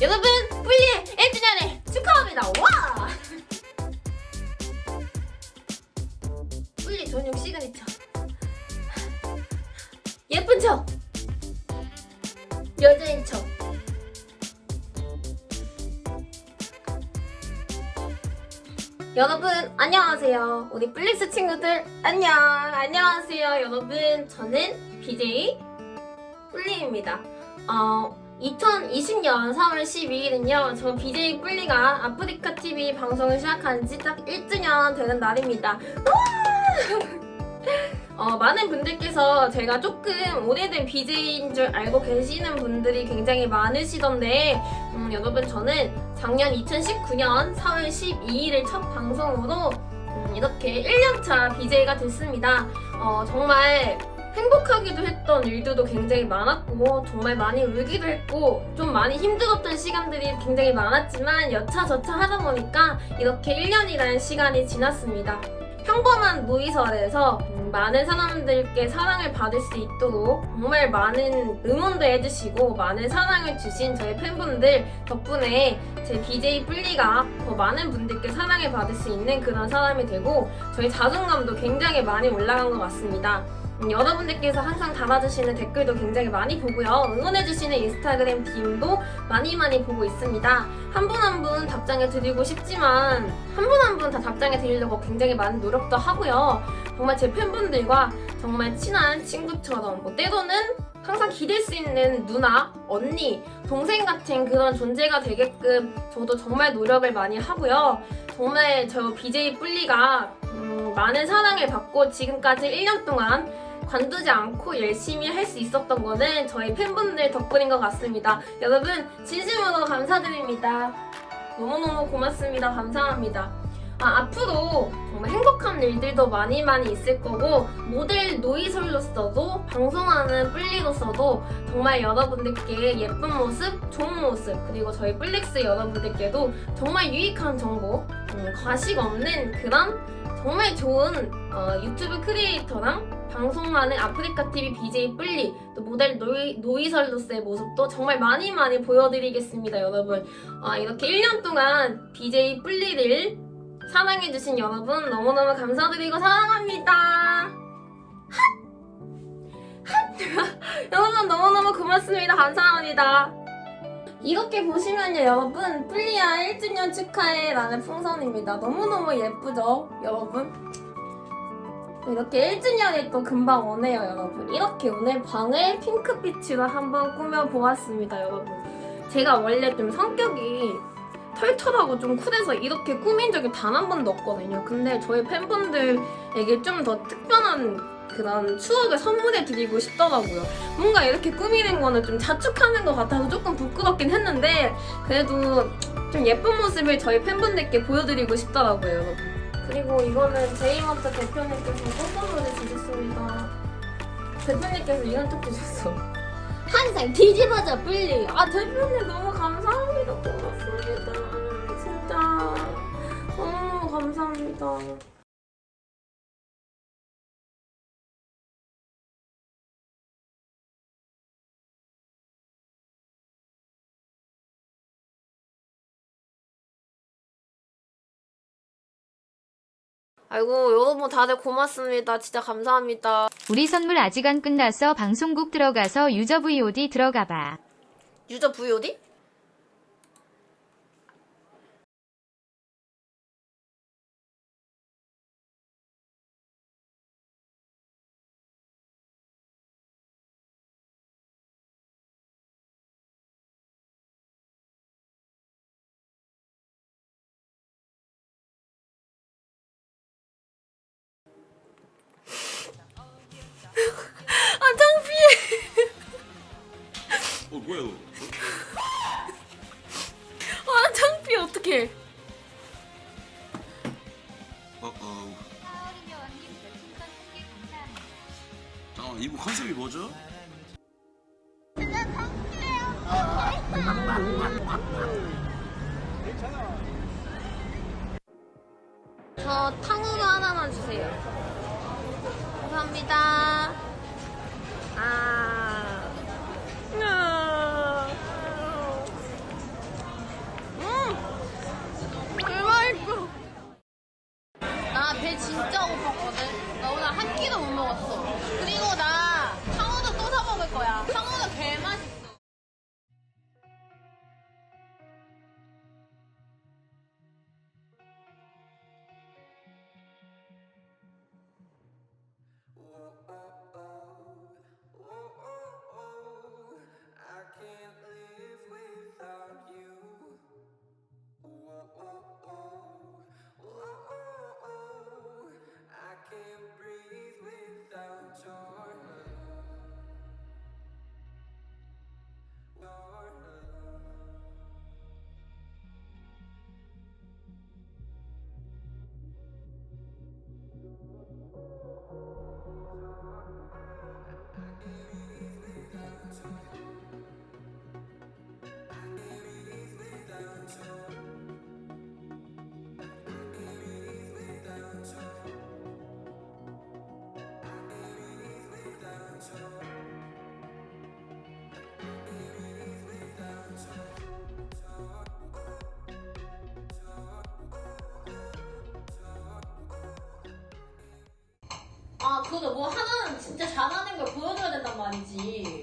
여러 여러분 안녕하세요. 우리 플릭스 친구들 안녕. 안녕하세요, 여러분. 저는 BJ 뿔리입니다. 어, 2020년 3월 12일은요, 저 BJ 뿔리가 아프리카 TV 방송을 시작한 지 딱 1주년 되는 날입니다. 와! 어, 많은 분들께서 제가 조금 오래된 BJ인 줄 알고 계시는 분들이 굉장히 많으시던데, 음, 여러분, 저는 작년 2019년 4월 12일을 첫 방송으로 음, 이렇게 1년차 BJ가 됐습니다. 어, 정말 행복하기도 했던 일들도 굉장히 많았고 정말 많이 울기도 했고 좀 많이 힘들었던 시간들이 굉장히 많았지만 여차저차 하다 보니까 이렇게 1년이라는 시간이 지났습니다. 평범한 노이설에서 음, 많은 사람들께 사랑을 받을 수 있도록 정말 많은 응원도 해주시고 많은 사랑을 주신 저희 팬분들 덕분에 제 BJ 뿔리가 더 많은 분들께 사랑을 받을 수 있는 그런 사람이 되고 저희 자존감도 굉장히 많이 올라간 것 같습니다. 음, 여러분들께서 항상 달아주시는 댓글도 굉장히 많이 보고요. 응원해주시는 인스타그램 DM도 많이 많이 보고 있습니다. 한 분 한 분 답장해 드리고 싶지만 한 분 한 분 다 답장해 드리려고 굉장히 많은 노력도 하고요. 정말 제 팬분들과 정말 친한 친구처럼 뭐 때로는 항상 기댈 수 있는 누나, 언니, 동생 같은 그런 존재가 되게끔 저도 정말 노력을 많이 하고요. 정말 저 BJ 뿔리가 음, 많은 사랑을 받고 지금까지 1년 동안 관두지 않고 열심히 할 수 있었던 거는 저희 팬분들 덕분인 것 같습니다. 여러분 진심으로 감사드립니다. 너무너무 고맙습니다. 감사합니다. 아, 앞으로 정말 행복한 일들도 많이 많이 있을 거고 모델 노이솔로서도 방송하는 뿔리로서도 정말 여러분들께 예쁜 모습, 좋은 모습 그리고 저희 뿔릭스 여러분들께도 정말 유익한 정보 음, 과식 없는 그런 정말 좋은 어, 유튜브 크리에이터랑 방송하는 아프리카 TV BJ 뿔리 또 모델 노이, 노이설로스의 모습도 정말 많이 많이 보여드리겠습니다 여러분 아, 이렇게 1년 동안 BJ 뿔리를 사랑해주신 여러분 너무너무 감사드리고 사랑합니다 핫! 핫! 여러분 너무너무 고맙습니다 감사합니다 이렇게 보시면요 여러분 플리아 1주년 축하해 라는 풍선입니다. 너무너무 예쁘죠 여러분? 이렇게 1주년이 또 금방 오네요 여러분. 이렇게 오늘 방을 핑크빛으로 한번 꾸며보았습니다 여러분. 제가 원래 좀 성격이 털털하고 좀 쿨해서 이렇게 꾸민 적이 단 한 번도 없거든요. 근데 저희 팬분들에게 좀 더 특별한 그런 추억을 선물해 드리고 싶더라고요. 뭔가 이렇게 꾸미는 거는 좀 자축하는 것 같아서 조금 부끄럽긴 했는데 그래도 좀 예쁜 모습을 저희 팬분들께 보여드리고 싶더라고요. 그리고 이거는 제이마트 대표님께서 선물을 주셨습니다. 대표님께서 이런 톡 주셨어. 항상 뒤집어져 뿔리. 아 대표님 너무 감사합니다. 고맙습니다. 진짜. 너무너무 감사합니다 아이고 여러분 다들 고맙습니다 진짜 감사합니다 우리 선물 아직 안 끝나서 방송국 들어가서 유저 VOD 들어가봐. 유저 VOD? 어, 이부 컨셉이 뭐죠? 저 탕후루 하나만 주세요. 감사합니다. 아, 그거 뭐 하나는 진짜 잘하는 걸 보여줘야 된단 말이지.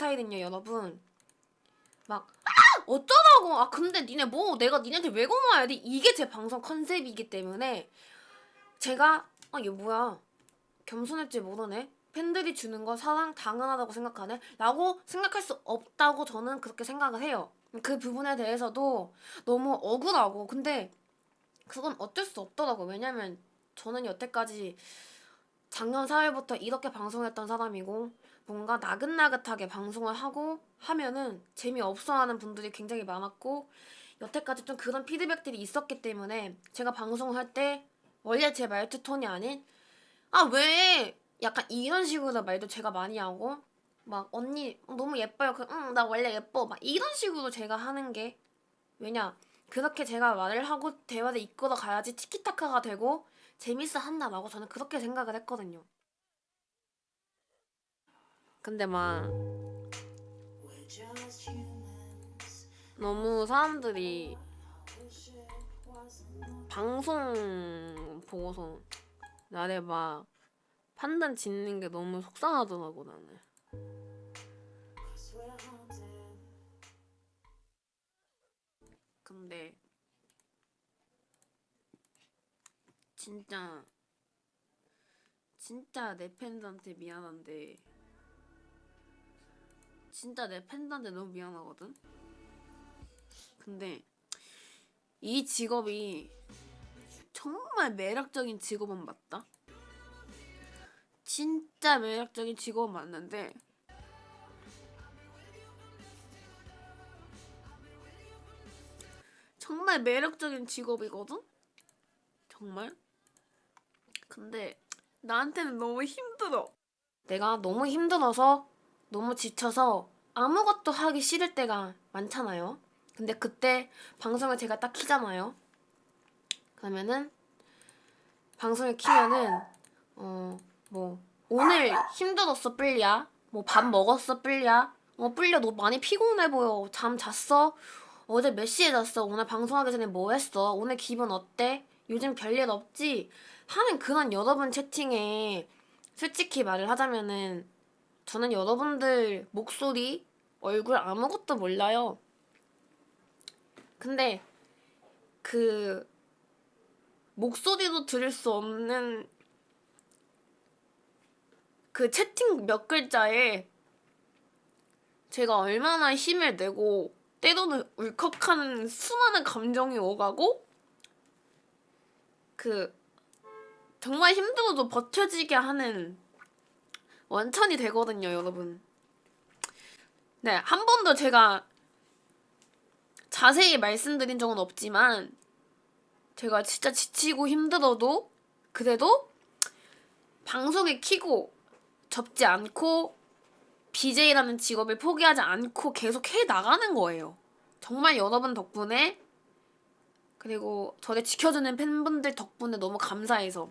스타일은요, 여러분. 막, 아! 어쩌라고! 아, 근데 니네 뭐, 내가 니네한테 왜 고마워야 돼? 이게 제 방송 컨셉이기 때문에, 제가, 아, 얘 뭐야. 겸손할지 모르네? 팬들이 주는 거 사랑 당연하다고 생각하네? 라고 생각할 수 없다고 저는 그렇게 생각을 해요. 그 부분에 대해서도 너무 억울하고, 근데 그건 어쩔 수 없더라고. 왜냐면 저는 여태까지 작년 4월부터 이렇게 방송했던 사람이고, 뭔가 나긋나긋하게 방송을 하고 하면은 재미없어 하는 분들이 굉장히 많았고 여태까지 좀 그런 피드백들이 있었기 때문에 제가 방송을 할 때 원래 제 말투 톤이 아닌 아 왜? 약간 이런 식으로 말도 제가 많이 하고 막 언니 너무 예뻐요. 그, 응, 나 원래 예뻐. 막 이런 식으로 제가 하는 게 왜냐? 그렇게 제가 말을 하고 대화를 이끌어 가야지 티키타카가 되고 재밌어 한다라고 저는 그렇게 생각을 했거든요. 근데 막 너무 사람들이 방송 보고서 나를 막 판단 짓는 게 너무 속상하더라고 나는. 근데 진짜 진짜 내 팬들한테 미안한데 진짜 내 팬들한테 너무 미안하거든. 근데 이 직업이 정말 매력적인 직업은 맞다. 진짜 매력적인 직업은 맞는데 정말 매력적인 직업이거든. 정말. 근데 나한테는 너무 힘들어. 내가 너무 힘들어서 너무 지쳐서 아무것도 하기 싫을 때가 많잖아요. 근데 그때 방송을 제가 딱 키잖아요. 그러면은 방송을 키면은 어 뭐 오늘 힘들었어 뿔리야. 뭐 밥 먹었어 뿔리야. 어 뿔리야 너 많이 피곤해 보여. 잠 잤어? 어제 몇 시에 잤어? 오늘 방송하기 전에 뭐 했어? 오늘 기분 어때? 요즘 별일 없지? 하는 그런 여러분 채팅에 솔직히 말을 하자면은 저는 여러분들 목소리, 얼굴 아무것도 몰라요. 근데 그 목소리도 들을 수 없는 그 채팅 몇 글자에 제가 얼마나 힘을 내고 때로는 울컥하는 수많은 감정이 오가고 그 정말 힘들어도 버텨지게 하는 원천이 되거든요, 여러분. 네, 한 번도 제가 자세히 말씀드린 적은 없지만 제가 진짜 지치고 힘들어도 그래도 방송에 키고 접지 않고 BJ라는 직업을 포기하지 않고 계속 해 나가는 거예요. 정말 여러분 덕분에 그리고 저를 지켜주는 팬분들 덕분에 너무 감사해서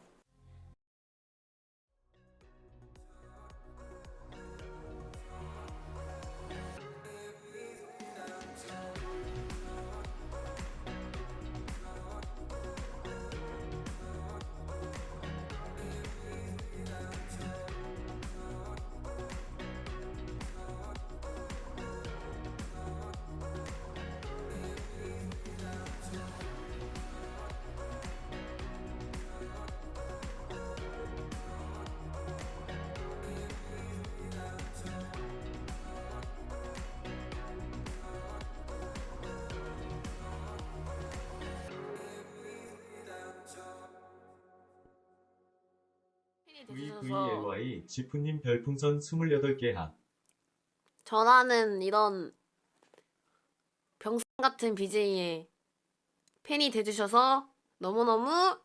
팬이 되셔서 VVLY 지프님 별풍선 28개 하. 전하는 이런 병상 같은 BJ의 팬이 돼주셔서 너무너무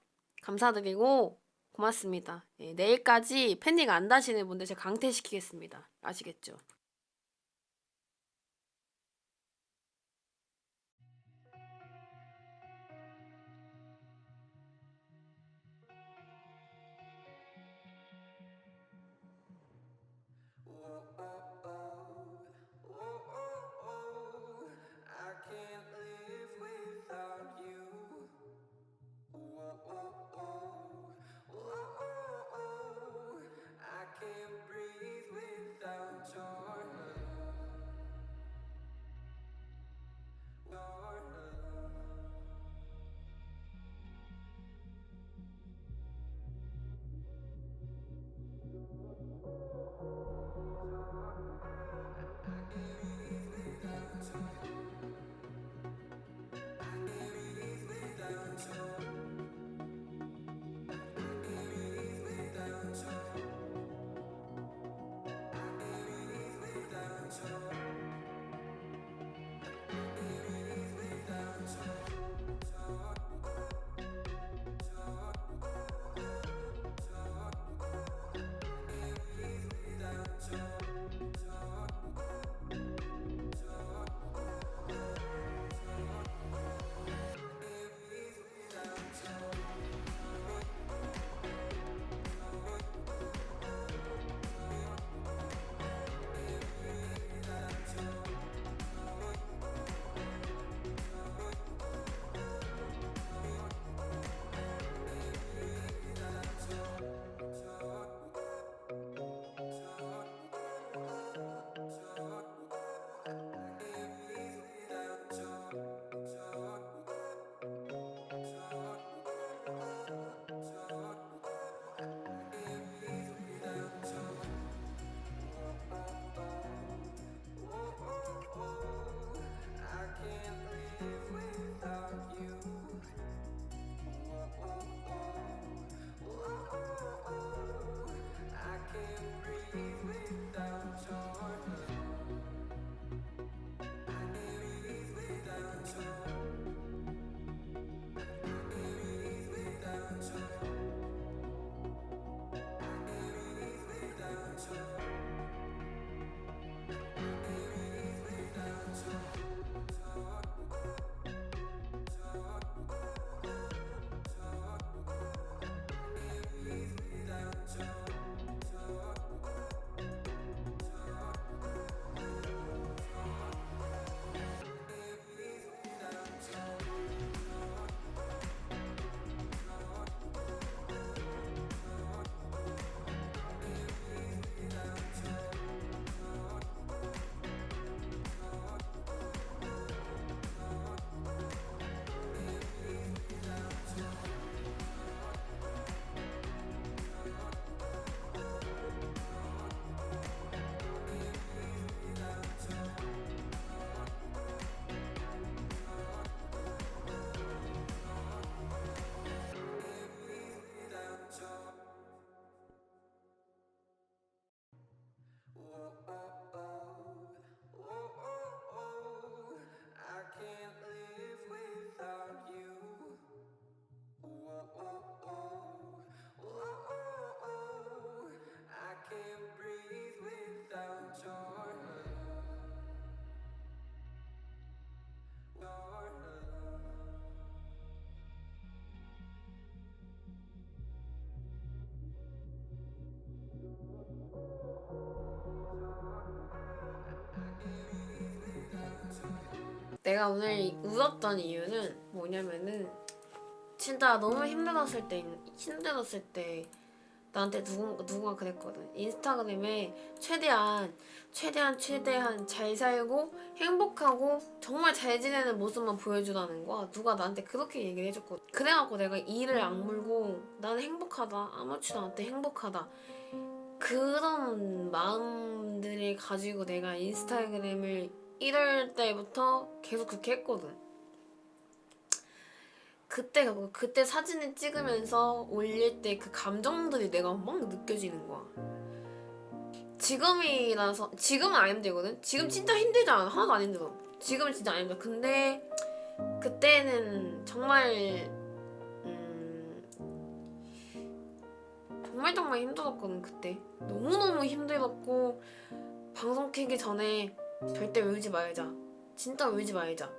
감사드리고 고맙습니다. 예, 내일까지 팬딩 안 다시는 분들 제가 강퇴시키겠습니다. 아시겠죠? 내가 오늘 울었던 이유는 뭐냐면은 진짜 너무 힘들었을 때 힘들었을 때 나한테 누군가 누군가 그랬거든. 인스타그램에 최대한 최대한 최대한 잘 살고 행복하고 정말 잘 지내는 모습만 보여주라는 거야. 누가 나한테 그렇게 얘기를 해줬거든. 그래갖고 내가 이를 악물고 나는 행복하다 아무렇지도 때 행복하다. 그런 마음들을 가지고 내가 인스타그램을 1월 때부터 계속 그렇게 했거든. 그때 그- 그때 사진을 찍으면서 올릴 때 그 감정들이 내가 막 느껴지는 거야. 지금이라서 지금은 안 힘들거든. 지금 진짜 힘들지 않아. 하나도 안 힘들어. 지금은 진짜 안 힘들어. 근데 그때는 정말 음, 정말 정말 힘들었거든 그때. 너무 너무 힘들었고 방송 키기 전에 절대 울지 말자. 진짜 울지 말자.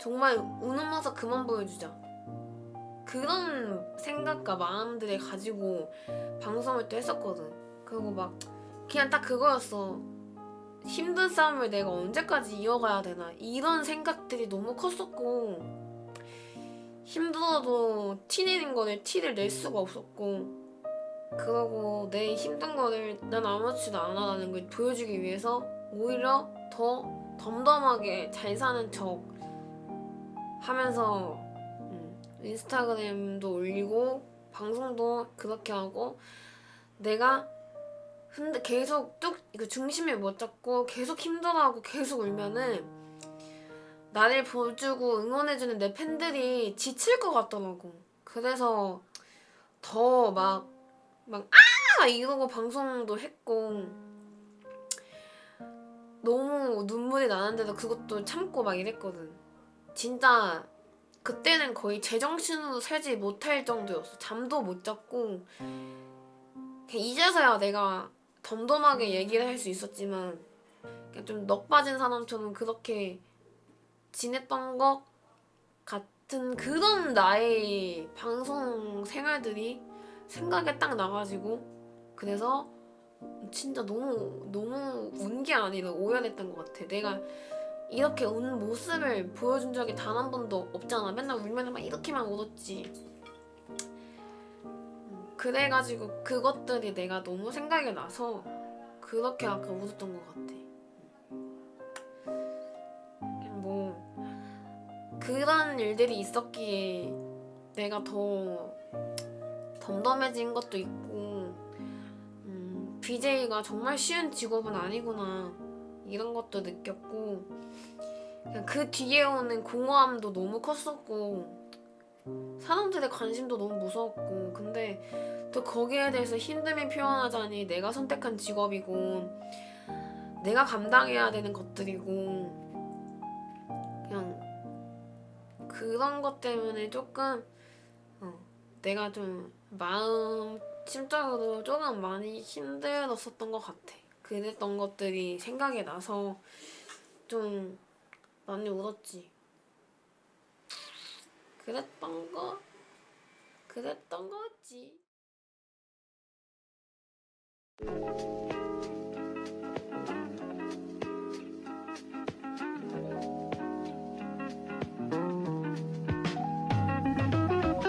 정말 우는 모습 그만 보여주자. 그런 생각과 마음들을 가지고 방송을 또 했었거든. 그리고 막 그냥 딱 그거였어. 힘든 싸움을 내가 언제까지 이어가야 되나 이런 생각들이 너무 컸었고 힘들어도 티내는 거를 티를 낼 수가 없었고 그러고 내 힘든 거를 난 아무렇지도 않아라는 걸 보여주기 위해서 오히려 더 덤덤하게 잘 사는 척 하면서 음, 인스타그램도 올리고 방송도 그렇게 하고 내가 근데 계속 뚝 이거 중심을 못 잡고 계속 힘들어하고 계속 울면은 나를 보여주고 응원해주는 내 팬들이 지칠 것 같더라고. 그래서 더 막 막 아! 이러고 방송도 했고 너무 눈물이 나는데도 그것도 참고 막 이랬거든. 진짜 그때는 거의 제정신으로 살지 못할 정도였어. 잠도 못 잤고 이제서야 내가 덤덤하게 얘기를 할 수 있었지만 좀 넋 빠진 사람처럼 그렇게 지냈던 것 같은 그런 나의 방송 생활들이 생각에 딱 나가지고 그래서 진짜 너무 너무 운 게 아니라 오열했던 것 같아. 내가 이렇게 우는 모습을 보여준 적이 단 한 번도 없잖아. 맨날 울면 막 이렇게만 울었지. 음, 그래가지고 그것들이 내가 너무 생각이 나서 그렇게 아까 웃었던 것 같아. 뭐 그런 일들이 있었기에 내가 더 덤덤해진 것도 있고 음, BJ가 정말 쉬운 직업은 아니구나. 이런 것도 느꼈고 그 뒤에 오는 공허함도 너무 컸었고 사람들의 관심도 너무 무서웠고 근데 또 거기에 대해서 힘듦이 표현하자니 내가 선택한 직업이고 내가 감당해야 되는 것들이고 그냥 그런 것 때문에 조금 어, 내가 좀 마음 심적으로 조금 많이 힘들었었던 것 같아. 그랬던 것들이 생각이 나서 좀 많이 울었지. 그랬던 거, 그랬던 거지.